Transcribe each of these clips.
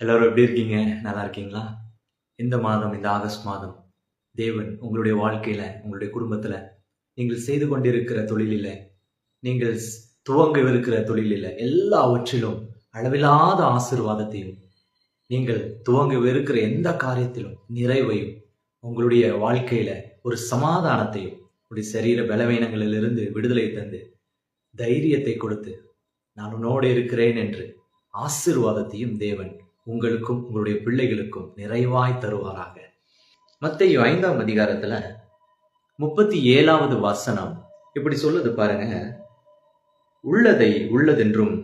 எல்லோரும் எப்படி இருக்கீங்க? நல்லா இருக்கீங்களா? இந்த மாதம் இந்த ஆகஸ்ட் மாதம் தேவன் உங்களுடைய வாழ்க்கையில் உங்களுடைய குடும்பத்தில் நீங்கள் செய்து கொண்டிருக்கிற தொழிலில் நீங்கள் ஸ்- துவங்கவிருக்கிற தொழிலில் எல்லாவற்றிலும் அளவில்லாத ஆசீர்வாதத்தையும் நீங்கள் துவங்கவிருக்கிற எந்த காரியத்திலும் நிறைவையும் உங்களுடைய வாழ்க்கையில் ஒரு சமாதானத்தையும் உங்களுடைய சரீர பலவீனங்களிலிருந்து விடுதலை தந்து தைரியத்தை கொடுத்து நான் உன்னோடு இருக்கிறேன் என்று ஆசீர்வாதத்தையும் தேவன் உங்களுக்கும் உங்களுடைய பிள்ளைகளுக்கும் நிறைவாய் தருவாராக. மத்தேயு ஐந்தாம் அதிகாரத்துல முப்பத்தி ஏழாவது வசனம் இப்படி சொல்லுது பாருங்க. உள்ளதை உள்ளதென்றும்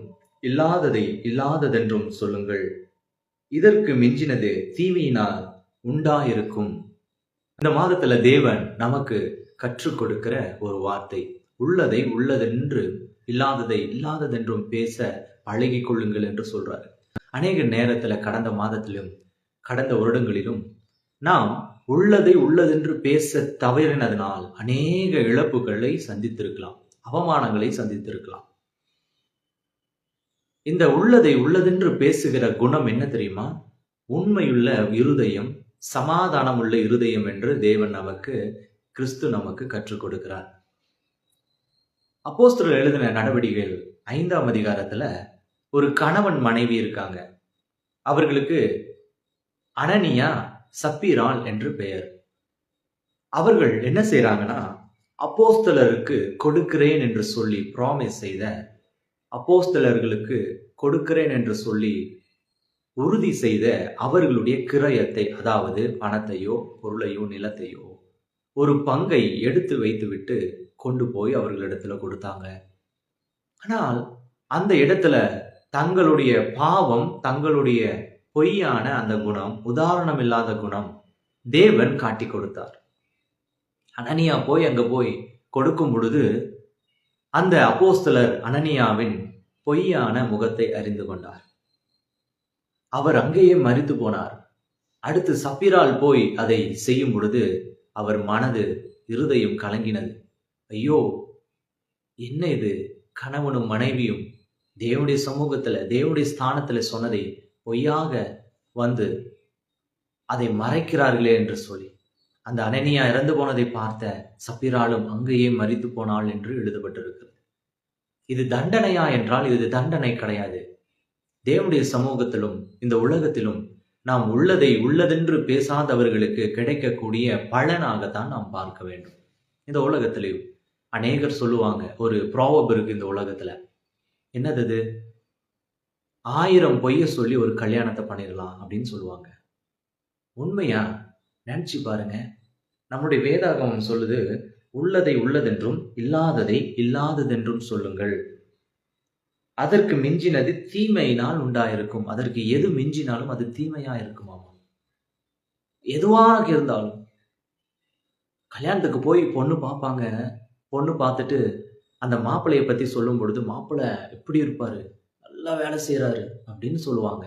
இல்லாததை இல்லாததென்றும் சொல்லுங்கள். இதற்கு மிஞ்சினது தீமையினால் உண்டாயிருக்கும். இந்த மாதத்துல தேவன் நமக்கு கற்றுக் கொடுக்கிற ஒரு வார்த்தை. உள்ளதை உள்ளதென்று இல்லாததை இல்லாததென்றும் பேச பழகிக் கொள்ளுங்கள் என்று சொல்றாரு. அநேக நேரத்தில் கடந்த மாதத்திலும் கடந்த வருடங்களிலும் நாம் உள்ளதை உள்ளதென்று பேச தவறினதனால் அநேக இழப்புகளை சந்தித்திருக்கலாம் அவமானங்களை சந்தித்திருக்கலாம். இந்த உள்ளதை உள்ளதென்று பேசுகிற குணம் என்ன தெரியுமா? உண்மையுள்ள இருதயம் சமாதானம் உள்ள இருதயம் என்று தேவன் நமக்கு கிறிஸ்து நமக்கு கற்றுக் கொடுக்கிறார். அப்போஸ்தலர் எழுதின நடவடிக்கைகள் ஐந்தாம் அதிகாரத்துல ஒரு கணவன் மனைவி இருக்காங்க. அவர்களுக்கு அனனியா சப்பீரால் என்று பெயர். அவர்கள் என்ன செய்கிறாங்கன்னா அப்போஸ்தலருக்கு கொடுக்கிறேன் என்று சொல்லி ப்ராமிஸ் செய்த அப்போஸ்தலர்களுக்கு கொடுக்கிறேன் என்று சொல்லி உறுதி செய்த அவர்களுடைய கிரயத்தை அதாவது பணத்தையோ பொருளையோ நிலத்தையோ ஒரு பங்கை எடுத்து வைத்துவிட்டு கொண்டு போய் அவர்களிடத்துல கொடுத்தாங்க. ஆனால் அந்த இடத்துல தங்களுடைய பாவம் தங்களுடைய பொய்யான அந்த குணம் உதாரணம் இல்லாத குணம் தேவன் காட்டி கொடுத்தார். அனனியா போய் அங்க போய் கொடுக்கும் பொழுது அந்த அப்போஸ்தலர் அனனியாவின் பொய்யான முகத்தை அறிந்து கொண்டார். அவர் அங்கேயே மறித்து போனார். அடுத்து சப்பிரால் போய் அதை செய்யும் பொழுது அவர் மனது இருதயம் கலங்கினது. ஐயோ என்ன இது? கணவனும் மனைவியும் தேவனுடைய சமூகத்தில் தேவனுடைய ஸ்தானத்தில் சொன்னதை பொய்யாக வந்து அதை மறைக்கிறார்களே என்று சொல்லி அந்த அனனியா இறந்து போனதை பார்த்த சப்பிராலும் அங்கேயே மறித்து போனாள் என்று எழுதப்பட்டிருக்கிறது. இது தண்டனையா என்றால் இது தண்டனை கிடையாது. தேவனுடைய சமூகத்திலும் இந்த உலகத்திலும் நாம் உள்ளதை உள்ளதென்று பேசாதவர்களுக்கு கிடைக்கக்கூடிய பலனாகத்தான் நாம் பார்க்க வேண்டும். இந்த உலகத்திலையும் அநேகர் சொல்லுவாங்க ஒரு ப்ராவப் இருக்கு இந்த உலகத்துல என்னது ஆயிரம் பொய்ய சொல்லி ஒரு கல்யாணத்தை பண்ணிடலாம் அப்படின்னு சொல்லுவாங்க. உண்மையா? நினச்சி பாருங்க. நம்முடைய வேதாகமம் சொல்லுது உள்ளதை உள்ளதென்றும் இல்லாததை இல்லாததென்றும் சொல்லுங்கள். அதற்கு மிஞ்சினது தீமையினால் உண்டாயிருக்கும். அதற்கு எது மிஞ்சினாலும் அது தீமையா இருக்குமாமா? எதுவாக இருந்தாலும். கல்யாணத்துக்கு போய் பொண்ணு பார்ப்பாங்க. பொண்ணு பார்த்துட்டு அந்த மாப்பிள்ளையை பற்றி சொல்லும் பொழுது மாப்பிள்ளை எப்படி இருப்பார்? நல்லா வேலை செய்கிறாரு அப்படின்னு சொல்லுவாங்க.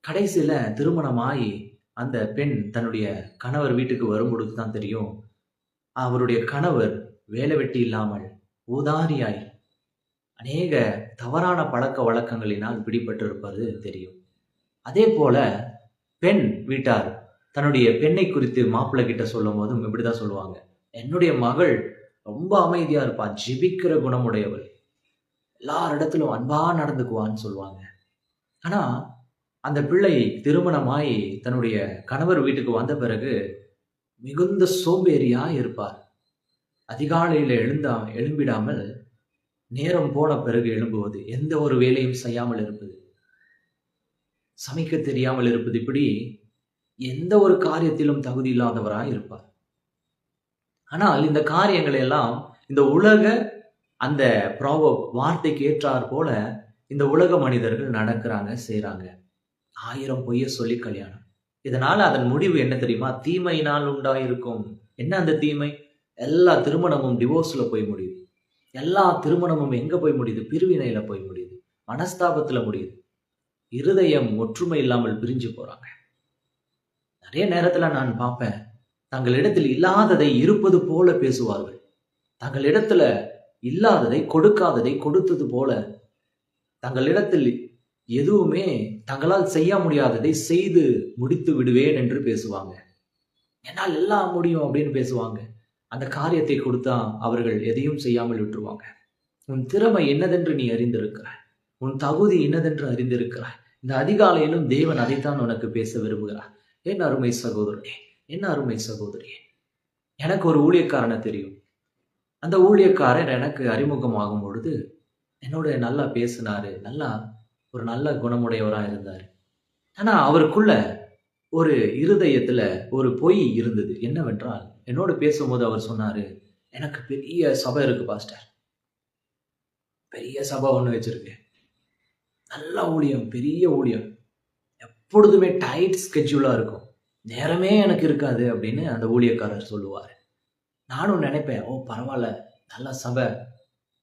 கடைசியில் திருமணமாகி அந்த பெண் தன்னுடைய கணவர் வீட்டுக்கு வரும் பொழுது தான் தெரியும் அவருடைய கணவர் வேலை வெட்டி இல்லாமல் ஊதாரியாய் அநேக தவறான பழக்க வழக்கங்களினால் பிடிபட்டிருப்பது தெரியும். அதே போல பெண் வீட்டார் தன்னுடைய பெண்ணை குறித்து மாப்பிள்ளை கிட்ட சொல்லும் போதும் இப்படிதான் சொல்லுவாங்க. என்னுடைய மகள் ரொம்ப அமைதியாக இருப்பா. ஜெபிக்கிற குணமுடையவள். எல்லாரிடத்திலும் அன்பாக நடந்துக்குவான்னு சொல்லுவாங்க. ஆனால் அந்த பிள்ளை திருமணமாய் தன்னுடைய கணவர் வீட்டுக்கு வந்த பிறகு மிகுந்த சோம்பேறியாக இருப்பார். அதிகாலையில் எழுந்தா எழும்பிடாமல் நேரம் போன பிறகு எழும்புவது எந்த ஒரு வேலையும் செய்யாமல் இருப்பது சமைக்க தெரியாமல் இருப்பது இப்படி எந்த ஒரு காரியத்திலும் தகுதி இல்லாதவராக இருப்பார். ஆனால் இந்த காரியங்களை எல்லாம் இந்த உலக அந்த ப்ராவ வார்த்தைக்கு ஏற்றார் போல இந்த உலக மனிதர்கள் நடக்கிறாங்க செய்கிறாங்க ஆயிரம் பொய்ய சொல்லி கல்யாணம். இதனால அதன் முடிவு என்ன தெரியுமா? தீமையினால் உண்டாயிருக்கும். என்ன அந்த தீமை? எல்லா திருமணமும் டிவோர்ஸில் போய் முடியுது. எல்லா திருமணமும் எங்கே போய் முடியுது? பிரிவினையில் போய் முடியுது. மனஸ்தாபத்தில் முடியுது. இருதயம் ஒற்றுமை இல்லாமல் பிரிஞ்சு போகிறாங்க நிறைய நேரத்தில் நான் பார்ப்பேன். தங்களிடத்தில் இல்லாததை இருப்பது போல பேசுவார்கள். தங்களிடத்துல இல்லாததை கொடுக்காததை கொடுத்தது போல தங்களிடத்தில் எதுவுமே தங்களால் செய்ய முடியாததை செய்து முடித்து விடுவேன் என்று பேசுவாங்க. என்னால் எல்லாம் முடியும் அப்படின்னு பேசுவாங்க. அந்த காரியத்தை கொடுத்தா அவர்கள் எதையும் செய்யாமல் விட்டுருவாங்க. உன் திறமை என்னதென்று நீ அறிந்திருக்கிறாய். உன் தகுதி என்னதென்று அறிந்திருக்கிறாய். இந்த அதிகாலையிலும் தேவன் அதைத்தான் உனக்கு பேச விரும்புகிறார். என் அருமை சகோதரனே என்ன அருமை சகோதரியே? எனக்கு ஒரு ஊழியக்காரனை தெரியும். அந்த ஊழியக்காரர் எனக்கு அறிமுகமாகும் பொழுது என்னோட நல்லா பேசினாரு நல்லா ஒரு நல்ல குணமுடையவராக இருந்தார். ஆனால் அவருக்குள்ள ஒரு இருதயத்தில் ஒரு பொய் இருந்தது. என்னவென்றால் என்னோட பேசும்போது அவர் சொன்னார் எனக்கு பெரிய சபை இருக்கு பாஸ்டர். பெரிய சபை ஒன்று வச்சுருக்கேன் நல்ல ஊழியம் பெரிய ஊழியம். எப்பொழுதுமே டைட் ஸ்கெட்யூலாக இருக்கும். நேரமே எனக்கு இருக்காது அப்படின்னு அந்த ஊழியக்காரர் சொல்லுவார். நானும் நினைப்பேன் ஓ பரவாயில்ல நல்லா சபை.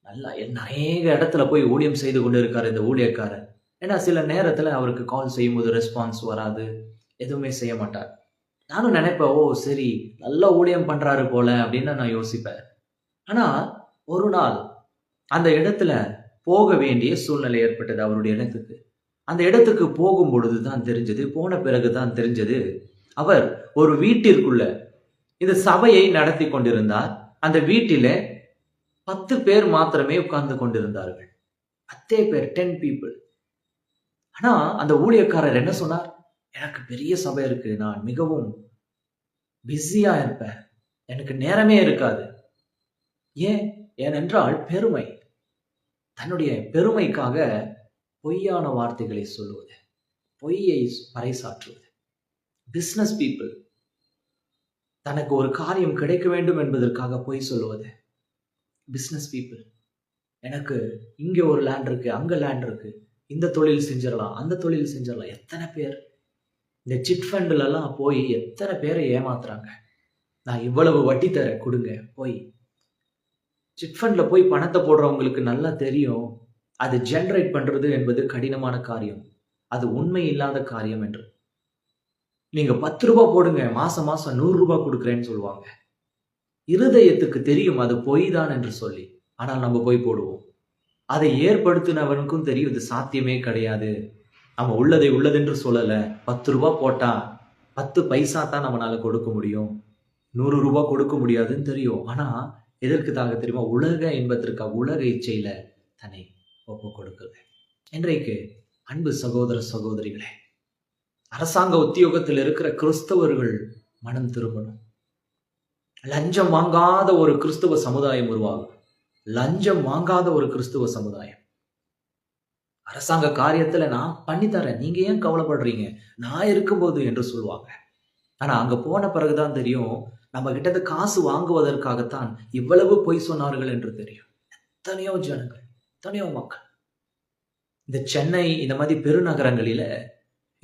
நல்லா நிறைய இடத்துல போய் ஊழியம் செய்து கொண்டு இருக்கார் இந்த ஊழியக்காரர். ஏன்னா சில நேரத்தில் அவருக்கு கால் செய்யும்போது ரெஸ்பான்ஸ் வராது எதுவுமே செய்ய மாட்டார். நானும் நினைப்பேன் ஓ சரி நல்லா ஊழியம் பண்ணுறாரு போல அப்படின்னு நான் யோசிப்பேன். ஆனால் ஒரு நாள் அந்த இடத்துல போக வேண்டிய சூழ்நிலை ஏற்பட்டது அவருடைய இடத்துக்கு. அந்த இடத்துக்கு போகும் பொழுது தான் தெரிஞ்சது போன பிறகு தான் தெரிஞ்சது அவர் ஒரு வீட்டிற்குள்ள இந்த சபையை நடத்தி கொண்டிருந்தார். அந்த வீட்டில பத்து பேர் மாத்திரமே உட்கார்ந்து கொண்டிருந்தார்கள். பத்தே பேர் டென் பீப்புள் ஆனா அந்த ஊழியக்காரர் என்ன சொன்னார்? எனக்கு பெரிய சபை இருக்கு. நான் மிகவும் பிஸியா இருப்பேன். எனக்கு நேரமே இருக்காது. ஏன்? ஏனென்றால் பெருமை. தன்னுடைய பெருமைக்காக பொய்யான வார்த்தைகளை சொல்லுவது பொய்யை பறைசாற்றுவது. பிஸ்னஸ் பீப்புள் தனக்கு ஒரு காரியம் கிடைக்க வேண்டும் என்பதற்காக போய் சொல்லுவது. பிஸ்னஸ் பீப்புள் எனக்கு இங்கே ஒரு லேண்ட் இருக்கு அங்கே லேண்ட் இருக்கு. இந்த தொழில் செஞ்சிடலாம் அந்த தொழில் செஞ்சிடலாம். எத்தனை பேர்? இந்த சிட் ஃபண்டுலலாம் போய் எத்தனை பேரை ஏமாத்துறாங்க? நான் இவ்வளவு வட்டி தரேன் கொடுங்க போய். சிட் ஃபண்டில் போய் பணத்தை போடுறவங்களுக்கு நல்லா தெரியும் அது ஜென்ரேட் பண்ணுறது என்பது கடினமான காரியம். அது உண்மை இல்லாத காரியம் என்று. நீங்க பத்து ரூபா போடுங்க மாசம் மாசம் நூறு ரூபாய் கொடுக்குறேன்னு சொல்லுவாங்க. இருதயத்துக்கு தெரியும் அது பொய் தான் என்று சொல்லி. ஆனால் நம்ம போய் போடுவோம். அதை ஏற்படுத்தினவனுக்கும் தெரியும் இது சாத்தியமே கிடையாது. நம்ம உள்ளதை உள்ளதென்று சொல்லல. பத்து ரூபாய் போட்டா பத்து பைசா தான் நம்மளால கொடுக்க முடியும். நூறு ரூபாய் கொடுக்க முடியாதுன்னு தெரியும். ஆனா எதற்குதாக தெரியுமா? உலக இன்பத்திற்காக உலக இச்சையில தன்னை ஒப்பு கொடுக்குது. இன்றைக்கு அன்பு சகோதர சகோதரிகளே அரசாங்க உத்தியோகத்தில் இருக்கிற கிறிஸ்தவர்கள் மனம் திரும்பணும். லஞ்சம் வாங்காத ஒரு கிறிஸ்துவ சமுதாயம் உருவாகும். லஞ்சம் வாங்காத ஒரு கிறிஸ்துவ சமுதாயம். அரசாங்க காரியத்துல நான் பண்ணித்தரேன் நீங்க ஏன் கவலைப்படுறீங்க? நான் இருக்கும்போது என்று சொல்லுவாங்க. ஆனா அங்க போன பிறகுதான் தெரியும் நம்ம கிட்ட காசு வாங்குவதற்காகத்தான் இவ்வளவு பொய் சொன்னார்கள் என்று தெரியும். எத்தனையோ ஜனங்கள் எத்தனையோ மக்கள். இந்த சென்னை இந்த மாதிரி பெருநகரங்களில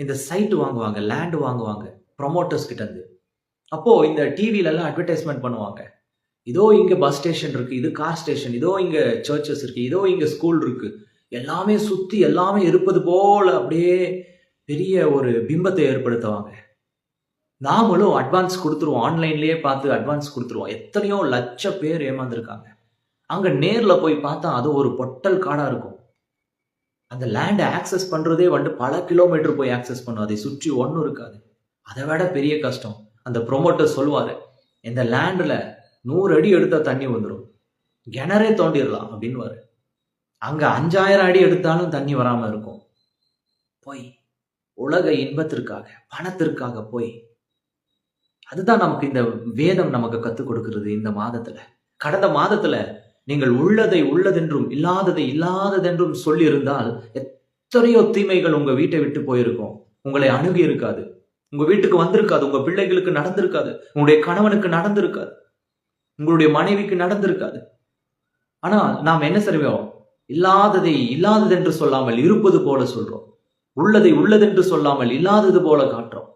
இந்த சைட் வாங்குவாங்க லேண்ட் வாங்குவாங்க ப்ரொமோட்டர்ஸ் கிட்டேருந்து அப்போது அப்போ இந்த டிவிலெல்லாம் அட்வர்டைஸ்மெண்ட் பண்ணுவாங்க. இதோ இங்கே பஸ் ஸ்டேஷன் இருக்குது இது கார் ஸ்டேஷன் இதோ இங்கே சர்ச்சஸ் இருக்குது இதோ இங்கே ஸ்கூல் இருக்குது எல்லாமே சுற்றி எல்லாமே இருப்பது போல் அப்படியே பெரிய ஒரு பிம்பத்தை ஏற்படுத்துவாங்க. நாமளும் அட்வான்ஸ் கொடுத்துருவோம். ஆன்லைன்லேயே பார்த்து அட்வான்ஸ் கொடுத்துருவோம். எத்தனையோ லட்ச பேர் ஏமாந்துருக்காங்க. அங்கே நேரில் போய் பார்த்தா அது ஒரு பொட்டல் காடாக இருக்கும். அந்த லேண்டை ஆக்சஸ் பண்ணுறதே வந்து பல கிலோமீட்டர் போய் ஆக்சஸ் பண்ணும். அதை சுற்றி ஒன்றும் இருக்காது. அதை விட பெரிய கஷ்டம். அந்த ப்ரொமோட்டர் சொல்லுவார் இந்த லேண்டில் நூறு அடி எடுத்தால் தண்ணி வந்துடும் கிணறே தோண்டிடலாம் அப்படின்னுவாரு. அங்கே அஞ்சாயிரம் அடி எடுத்தாலும் தண்ணி வராமல் இருக்கும். போய் உலக இன்பத்திற்காக பணத்திற்காக போய் அதுதான் நமக்கு இந்த வேதம் நமக்கு கற்றுக் கொடுக்கறது இந்த மாதத்தில். கடந்த மாதத்தில் நீங்கள் உள்ளதை உள்ளதென்றும் இல்லாததை இல்லாததென்றும் சொல்லி இருந்தால் எத்தனையோ தீமைகள் உங்க வீட்டை விட்டு போயிருக்கும். உங்களை அணுகி இருக்காது. உங்க வீட்டுக்கு வந்திருக்காது. உங்க பிள்ளைகளுக்கு நடந்திருக்காது. உங்களுடைய கணவனுக்கு நடந்திருக்காது. உங்களுடைய மனைவிக்கு நடந்திருக்காது. ஆனால் நாம் என்ன செய்வோம்? இல்லாததை இல்லாததென்று சொல்லாமல் இருப்பது போல சொல்றோம். உள்ளதை உள்ளதென்று சொல்லாமல் இல்லாதது போல காட்டுறோம்.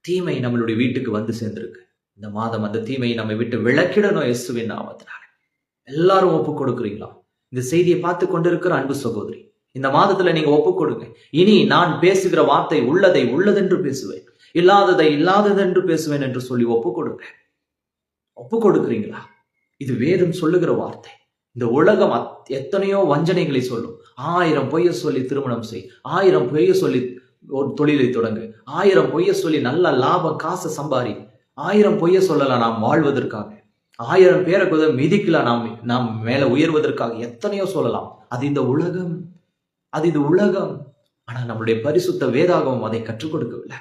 தீமை நம்மளுடைய வீட்டுக்கு வந்து சேர்ந்திருக்கு. இந்த மாதம் அந்த தீமையை நம்ம விட்டு விளக்கிடணும் இயேசுவின் நாமத்தினால எல்லாரும் ஒப்பு கொடுக்குறீங்களா? இந்த செய்தியை பார்த்து கொண்டிருக்கிற அன்பு சகோதரி இந்த மாதத்துல நீங்க ஒப்பு கொடுங்க. இனி நான் பேசுகிற வார்த்தை உள்ளதை உள்ளதென்று பேசுவேன் இல்லாததை இல்லாததென்று பேசுவேன் என்று சொல்லி ஒப்பு கொடுங்க. ஒப்பு கொடுக்குறீங்களா? இது வேதம் சொல்லுகிற வார்த்தை. இந்த உலகம் அத்- எத்தனையோ வஞ்சனைகளை சொல்லும். ஆயிரம் பொய்ய சொல்லி திருமணம் செய் ஆயிரம் பொய்ய சொல்லி ஒரு தொழிலை தொடங்கு ஆயிரம் பொய்ய சொல்லி நல்ல லாபம் காசை சம்பாரி ஆயிரம் பொய்ய சொல்லலாம் நாம் வாழ்வதற்காக. ஆயிரம் பேரை கூட மிதிக்கலாம் நாம் நாம் மேலே உயர்வதற்காக எத்தனையோ சொல்லலாம். அது இந்த உலகம் அது இந்த உலகம். ஆனால் நம்முடைய பரிசுத்த வேதாகமம் அதை கற்றுக் கொடுக்கவில்லை.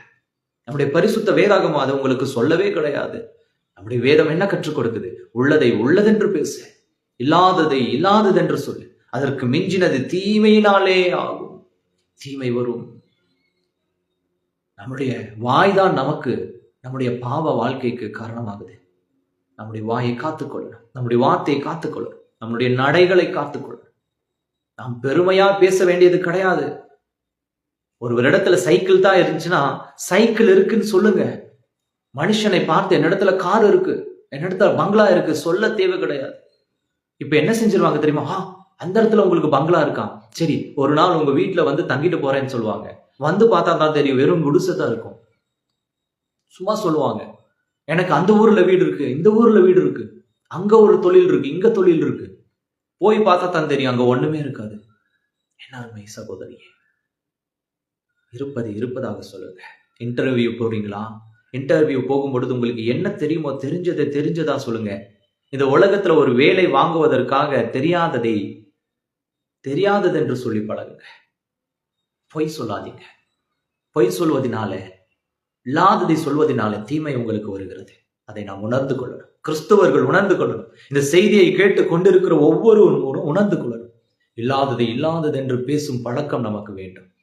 நம்முடைய பரிசுத்த வேதாகமம் அது உங்களுக்கு சொல்லவே கிடையாது. நம்முடைய வேதம் என்ன கற்றுக் கொடுக்குது? உள்ளதை உள்ளதென்று பேசு. இல்லாததை இல்லாததென்று சொல்லு. அதற்கு மிஞ்சினது தீமையினாலே ஆகும். தீமை வரும். நம்முடைய வாய்தான் நமக்கு நம்முடைய பாவ வாழ்க்கைக்கு காரணமாகுது. நம்முடைய வாயை காத்துக்கொள்ளணும் நம்முடைய வார்த்தையை காத்துக்கொள்ளணும் நம்முடைய நடைகளை காத்துக்கொள்ளணும் நாம் பெருமையா பேச வேண்டியது கிடையாது. ஒரு இடத்துல சைக்கிள் தான் இருந்துச்சுன்னா சைக்கிள் இருக்குன்னு சொல்லுங்க. மனுஷனை பார்த்து என்னிடத்துல கார் இருக்கு என்னிடத்துல பங்களா இருக்கு சொல்ல தேவை கிடையாது. இப்ப என்ன செஞ்சிருவாங்க தெரியுமா? ஆ அந்த இடத்துல உங்களுக்கு பங்களா இருக்கான் சரி ஒரு நாள் உங்க வீட்டுல வந்து தங்கிட்டு போறேன்னு சொல்லுவாங்க. வந்து பார்த்தா தான் தெரியும் வெறும் குடிசை தான் இருக்கும். சும்மா சொல்லுவாங்க. எனக்கு அந்த ஊரில் வீடு இருக்கு இந்த ஊரில் வீடு இருக்கு அங்கே ஒரு தொழில் இருக்கு இங்கே தொழில் இருக்கு. போய் பார்த்தா தான் தெரியும் அங்கே ஒன்றுமே இருக்காது. என்ன அருமை சகோதரியே? இருப்பது இருப்பதாக சொல்லுங்க. இன்டர்வியூ போறீங்களா? இன்டர்வியூ போகும்பொழுது உங்களுக்கு என்ன தெரியுமோ தெரிஞ்சதை தெரிஞ்சதா சொல்லுங்க. இந்த உலகத்துல ஒரு வேலை வாங்குவதற்காக தெரியாததை தெரியாதது என்று சொல்லி பழகுங்க. பொய் சொல்லாதீங்க. பொய் சொல்வதனால இல்லாததை சொல்வதனால தீமை உங்களுக்கு வருகிறது. அதை நாம் உணர்ந்து கொள்ளணும். கிறிஸ்தவர்கள் உணர்ந்து கொள்ளணும். இந்த செய்தியை கேட்டு கொண்டிருக்கிற ஒவ்வொருவரும் உணர்ந்து கொள்ளணும். இல்லாதது இல்லாதது என்று பேசும் பழக்கம் நமக்கு வேண்டும்.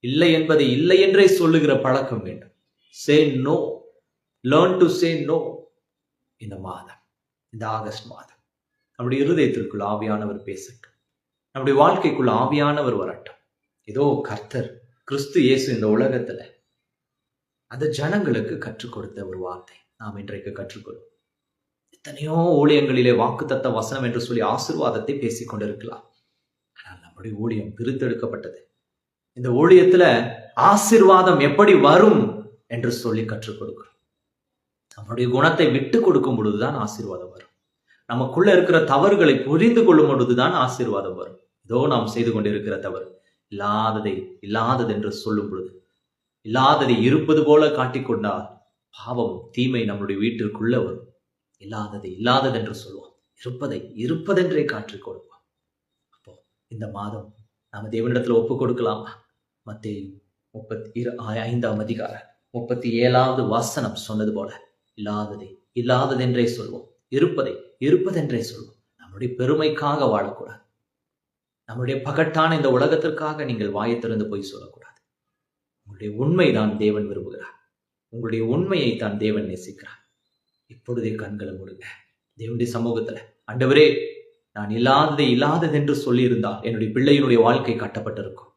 இல்லை என்பதை இல்லை என்றே சொல்லுகிற பழக்கம் வேண்டும். Say no learn to say no இந்த மாதம். இந்த ஆகஸ்ட் மாதம். நம்முடைய இருதயத்திற்குள் ஆவியானவர் பேசட்டும். நம்முடைய வாழ்க்கைக்குள்ள ஆவியானவர் வரட்டும். ஏதோ கர்த்தர் கிறிஸ்து இயேசு இந்த உலகத்துல அந்த ஜனங்களுக்கு கற்றுக் கொடுத்த ஒரு வார்த்தை. நாம் இன்றைக்கு கற்றுக்கொள்வோம். எத்தனையோ ஊழியங்களிலே வாக்குத்தத்த வசனம் என்று சொல்லி ஆசிர்வாதத்தை பேசிக் கொண்டிருக்கலாம். ஆனால் நம்முடைய ஊழியம் பிரித்தெடுக்கப்பட்டது. இந்த ஊழியத்துல ஆசீர்வாதம் எப்படி வரும் என்று சொல்லி கற்றுக் கொடுக்கிறோம். நம்முடைய குணத்தை விட்டு கொடுக்கும் பொழுதுதான் ஆசீர்வாதம் வரும். நமக்குள்ள இருக்கிற தவறுகளை புரிந்து கொள்ளும் பொழுதுதான் ஆசீர்வாதம் வரும். இதோ நாம் செய்து கொண்டிருக்கிற தவறு. இல்லாததை இல்லாதது என்று சொல்லும் பொழுது இல்லாததை இருப்பது போல காட்டிக்கொண்டால் பாவம் தீமை நம்முடைய வீட்டிற்குள்ள வரும். இல்லாததை இல்லாதது என்று சொல்லுவோம் இருப்பதை இருப்பதென்றே காற்றிக் கொடுப்போம் அப்போ இந்த மாதம் நாம தேவனிடத்துல ஒப்பு கொடுக்கலாமா. மத்திய முப்பத்தி இரு ஐந்தாம் அதிகாரம் முப்பத்தி ஏழாவது வசனம் சொன்னது போல இல்லாததை இல்லாததென்றே சொல்வோம். இருப்பதை இருப்பதென்றே சொல்வோம். நம்முடைய பெருமைக்காக வாழக்கூடாது. நம்முடைய பகட்டான இந்த உலகத்திற்காக நீங்கள் வாயை திறந்து போய் சொல்லக்கூடாது. உங்களுடைய உண்மைதான் தேவன் விரும்புகிறார். உங்களுடைய உண்மையை தான் தேவன் நேசிக்கிறார். இப்பொழுதே கண்களை மூடுங்க. தேவனுடைய சமூகத்துல அண்டவரே நான் இல்லாததை இல்லாததென்று சொல்லியிருந்தால் என்னுடைய பிள்ளையினுடைய வாழ்க்கை கட்டப்பட்டிருக்கும்.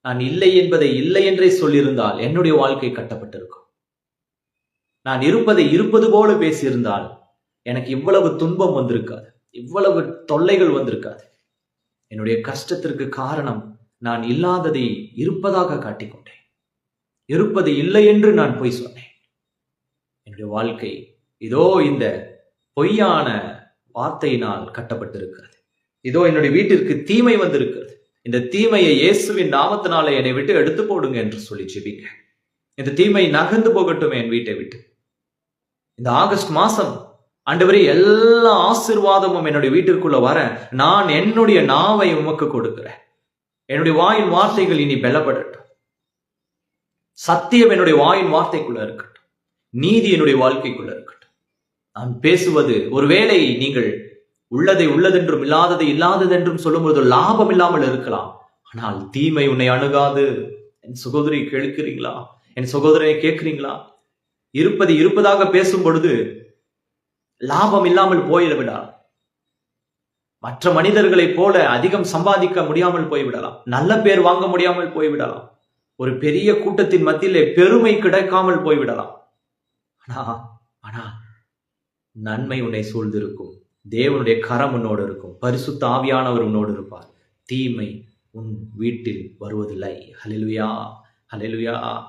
நான் இல்லை என்பதை இல்லை என்றே சொல்லியிருந்தால் என்னுடைய வாழ்க்கை கட்டப்பட்டிருக்கும். நான் இருப்பதை இருப்பது போல பேசியிருந்தால் எனக்கு இவ்வளவு துன்பம் வந்திருக்காது. இவ்வளவு தொல்லைகள் வந்திருக்காது. என்னுடைய கஷ்டத்திற்கு காரணம் நான் இல்லாததை இருப்பதாக காட்டிக்கொண்டேன். இருப்பது இல்லை என்று நான் பொய் சொன்னேன். என்னுடைய வாழ்க்கை இதோ இந்த பொய்யான வார்த்தையினால் கட்டப்பட்டிருக்கிறது. இதோ என்னுடைய வீட்டிற்கு தீமை வந்திருக்கிறது. இந்த தீமையை இயேசுவின் நாமத்தினால என்னை விட்டு எடுத்து போடுங்க என்று சொல்லி ஜெபிங்க இந்த தீமை நகர்ந்து போகட்டும் என் வீட்டை விட்டு. இந்த ஆகஸ்ட் மாசம் ஆண்டவரே எல்லா ஆசிர்வாதமும் என்னுடைய வீட்டிற்குள்ள வர நான் என்னுடைய நாவை உமக்கு கொடுக்கிறேன். என்னுடைய வாயின் வார்த்தைகள் இனி பலப்படட்டும் சத்தியம் என்னுடைய வாயின் வார்த்தைக்குள்ள இருக்கட்டும். நீதி என்னுடைய வாழ்க்கைக்குள்ள இருக்கட்டும். நான் பேசுவது ஒருவேளை நீங்கள் உள்ளதை உள்ளதென்றும் இல்லாததை இல்லாததென்றும் சொல்லும்போது லாபம் இல்லாமல் இருக்கலாம். ஆனால் தீமை உன்னை அணுகாது. என் சகோதரி கேட்கிறீங்களா? என் சகோதரனை கேட்கிறீங்களா? இருப்பது இருப்பதாக பேசும் பொழுது லாபம் இல்லாமல் போயிட மற்ற மனிதர்களைப் போல அதிகம் சம்பாதிக்க முடியாமல் போய்விடலாம். நல்ல பேர் வாங்க முடியாமல் போய்விடலாம். ஒரு பெரிய கூட்டத்தின் மத்தியிலே பெருமை கிடைக்காமல் போய்விடலாம். ஆனா ஆனா நன்மை உன்னை சூழ்ந்திருக்கும். தேவனுடைய கரம் உன்னோடு இருக்கும். பரிசுத்த ஆவியானவர் உன்னோடு இருப்பார். தீமை உன் வீட்டில் வருவதில்லை. ஹலெலுயா ஹலெலுயா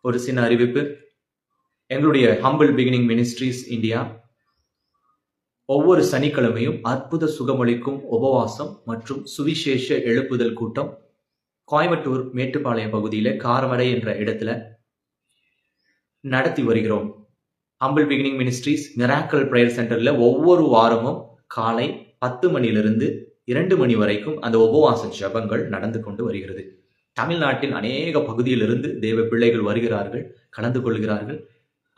ஒரு சின்ன அறிவிப்பு. எங்களுடைய ஹம்பிள் பிகினிங் மினிஸ்ட்ரீஸ் இந்தியா ஒவ்வொரு சனிக்கிழமையும் அற்புத சுகமளிக்கும் உபவாசம் மற்றும் சுவிசேஷ எழுப்புதல் கூட்டம் கோயம்புத்தூர் மேட்டுப்பாளையம் பகுதியில் காரமடை என்ற இடத்துல நடத்தி வருகிறோம். Humble beginning ministries miracle prayer சென்டரில் ஒவ்வொரு வாரமும் காலை பத்து மணியிலிருந்து இரண்டு மணி வரைக்கும் அந்த உபவாச ஜபங்கள் நடந்து கொண்டு வருகிறது. தமிழ்நாட்டின் அநேக பகுதியிலிருந்து தேவ பிள்ளைகள் வருகிறார்கள் கலந்து கொள்கிறார்கள்.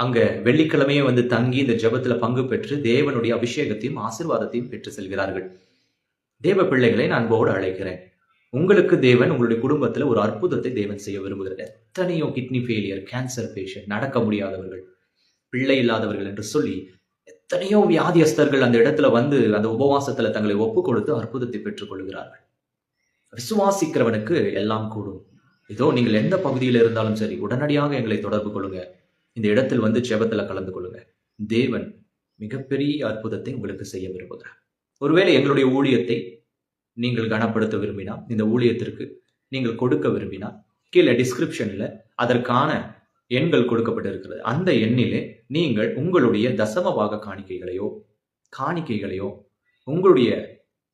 அங்க வெள்ளிக்கிழமையே வந்து தங்கி இந்த ஜெபத்துல பங்கு பெற்று தேவனுடைய அபிஷேகத்தையும் ஆசிர்வாதத்தையும் பெற்று செல்கிறார்கள். தேவ பிள்ளைகளை நான் அன்போடு அழைக்கிறேன். உங்களுக்கு தேவன் உங்களுடைய குடும்பத்துல ஒரு அற்புதத்தை தேவன் செய்ய விரும்புகிறார். எத்தனையோ கிட்னி ஃபெயிலியர் கேன்சர் பேஷண்ட் நடக்க முடியாதவர்கள் பிள்ளை இல்லாதவர்கள் என்று சொல்லி எத்தனையோ வியாதியஸ்தர்கள் அந்த இடத்துல வந்து அந்த உபவாசத்துல தங்களை ஒப்பு கொடுத்து அற்புதத்தை பெற்றுக் கொள்கிறார்கள். விசுவாசிக்கிறவனுக்கு எல்லாம் கூடும். இதோ நீங்கள் எந்த பகுதியில் இருந்தாலும் சரி உடனடியாக எங்களை தொடர்பு கொள்ளுங்க. இந்த இடத்தில் வந்து ஜெபத்தில் கலந்து கொள்ளுங்க. தேவன் மிகப்பெரிய அற்புதத்தை உங்களுக்கு செய்ய விரும்புகிறார். ஒருவேளை எங்களுடைய ஊழியத்தை நீங்கள் கனப்படுத்த விரும்பினால் இந்த ஊழியத்திற்கு நீங்கள் கொடுக்க விரும்பினால் கீழே டிஸ்கிரிப்ஷனில் அதற்கான எண்கள் கொடுக்கப்பட்டிருக்கிறது. அந்த எண்ணிலே நீங்கள் உங்களுடைய தசம பாக காணிக்கைகளையோ காணிக்கைகளையோ உங்களுடைய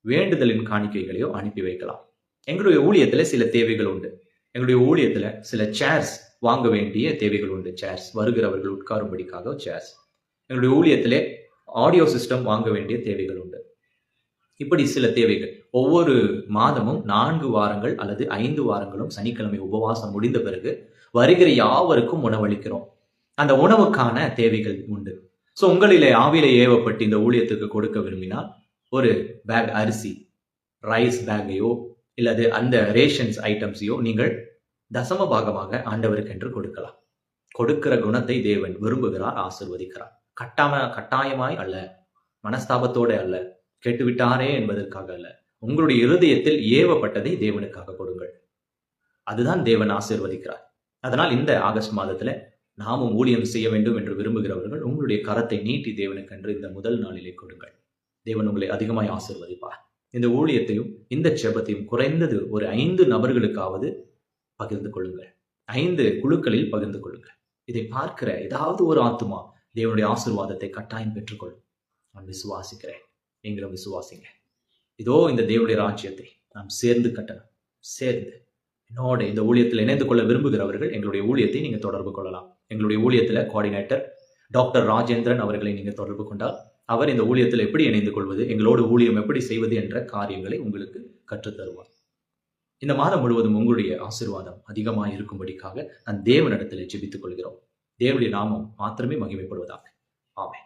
வேண்டுதலின் காணிக்கைகளையோ அனுப்பி வைக்கலாம். எங்களுடைய ஊழியத்தில் சில தேவைகள் உண்டு. எங்களுடைய ஊழியத்தில் சில சேர்ஸ் வாங்க வேண்டிய தேவைகள் உண்டு. சேர்ஸ் வருகிறவர்கள் உட்காரும்படிக்காக சேர்ஸ் எங்களுடைய ஊழியத்திலே ஆடியோ சிஸ்டம் வாங்க வேண்டிய தேவைகள் உண்டு. இப்படி சில தேவைகள். ஒவ்வொரு மாதமும் நான்கு வாரங்கள் அல்லது ஐந்து வாரங்களும் சனிக்கிழமை உபவாசம் முடிந்த பிறகு வருகிற யாவருக்கும் உணவளிக்கிறோம். அந்த உணவுக்கான தேவைகள் உண்டு. ஸோ உங்களிலே ஆவியிலே ஏவப்பட்டு இந்த ஊழியத்துக்கு கொடுக்க விரும்பினால் ஒரு பேக் அரிசி ரைஸ் பேக்கையோ இல்லது அந்த ரேஷன்ஸ் ஐட்டம்ஸையோ நீங்கள் தசம பாகமாக ஆண்டவருக்கு என்று கொடுக்கலாம். கொடுக்கிற குணத்தை தேவன் விரும்புகிறார் ஆசிர்வதிக்கிறார். கட்டாம கட்டாயமாய் அல்ல மனஸ்தாபத்தோட அல்ல கேட்டுவிட்டாரே என்பதற்காக அல்ல. உங்களுடைய இருதயத்தில் ஏவப்பட்டதை தேவனுக்காக கொடுங்கள். அதுதான் தேவன் ஆசிர்வதிக்கிறார். அதனால் இந்த ஆகஸ்ட் மாதத்துல நாமும் ஊழியம் செய்ய வேண்டும் என்று விரும்புகிறவர்கள் உங்களுடைய கரத்தை நீட்டி தேவனுக்கென்று இந்த முதல் நாளிலே கொடுங்கள். தேவன் உங்களை அதிகமாய் ஆசிர்வதிப்பார். இந்த ஊழியத்தையும் இந்த செபத்தையும் குறைந்தது ஒரு ஐந்து நபர்களுக்காவது பகிர்ந்து கொள்ளுங்கள். ஐந்து குழுக்களில் பகிர்ந்து கொள்ளுங்கள். இதை பார்க்கிற ஏதாவது ஒரு ஆத்துமா தேவனுடைய ஆசீர்வாதத்தை கட்டாயம் பெற்றுக்கொள்ளும். நான் விசுவாசிக்கிறேன். நீங்களும் விசுவாசிங்க. இதோ இந்த தேவனுடைய ராஜ்யத்தை நாம் சேர்ந்து கட்டணும். சேர்ந்து. என்னோட இந்த ஊழியத்தில் இணைந்து கொள்ள விரும்புகிறவர்கள் எங்களுடைய ஊழியத்தை நீங்கள் தொடர்பு கொள்ளலாம். எங்களுடைய ஊழியத்தில் கோஆர்டினேட்டர் டாக்டர் ராஜேந்திரன் அவர்களை நீங்கள் தொடர்பு கொண்டால் அவர் இந்த ஊழியத்தில் எப்படி இணைந்து கொள்வது எங்களோடு ஊழியம் எப்படி செய்வது என்ற காரியங்களை உங்களுக்கு கற்றுத் தருவார். இந்த மாதம் முழுவதும் உங்களுடைய ஆசீர்வாதம் அதிகமாக இருக்கும்படிக்காக நான் தேவனிடத்தில் ஜெபித்துக் கொள்கிறோம். தேவனுடைய நாமம் மாத்திரமே மகிமைப்படுவதாக. ஆமே